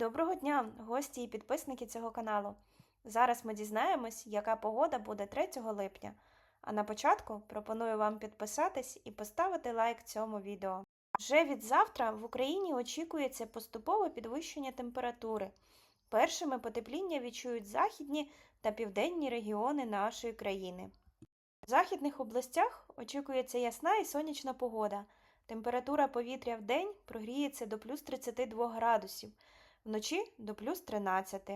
Доброго дня, гості і підписники цього каналу. Зараз ми дізнаємось, яка погода буде 3 липня. А на початку пропоную вам підписатись і поставити лайк цьому відео. Вже від завтра в Україні очікується поступове підвищення температури. Першими потепління відчують західні та південні регіони нашої країни. В західних областях очікується ясна і сонячна погода. Температура повітря в день прогріється до плюс 32 градусів, вночі до плюс 13.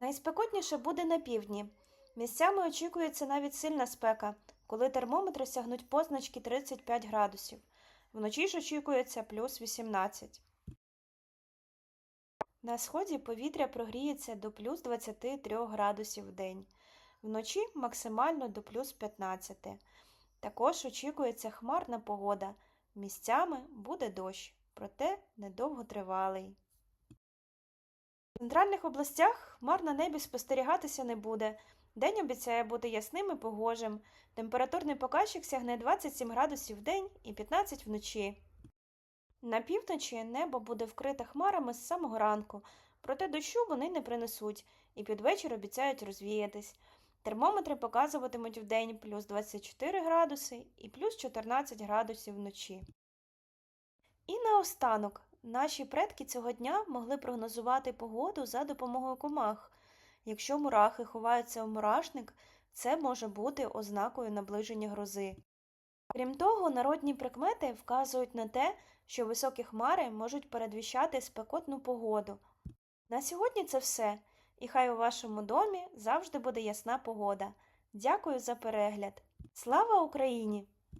Найспекотніше буде на півдні. Місцями очікується навіть сильна спека, коли термометри сягнуть позначки 35 градусів. Вночі ж очікується плюс 18. На сході повітря прогріється до плюс 23 градусів в день. Вночі максимально до плюс 15. Також очікується хмарна погода. Місцями буде дощ, проте недовготривалий. В центральних областях хмар на небі спостерігатися не буде. День обіцяє бути ясним і погожим. Температурний показчик сягне 27 градусів в день і 15 вночі. На півночі небо буде вкрите хмарами з самого ранку, проте дощу вони не принесуть і під вечір обіцяють розвіятись. Термометри показуватимуть вдень плюс 24 градуси і плюс 14 градусів вночі. І наостанок, наші предки цього дня могли прогнозувати погоду за допомогою комах. Якщо мурахи ховаються у мурашник, це може бути ознакою наближення грози. Крім того, народні прикмети вказують на те, що високі хмари можуть передвіщати спекотну погоду. На сьогодні це все, і хай у вашому домі завжди буде ясна погода. Дякую за перегляд. Слава Україні!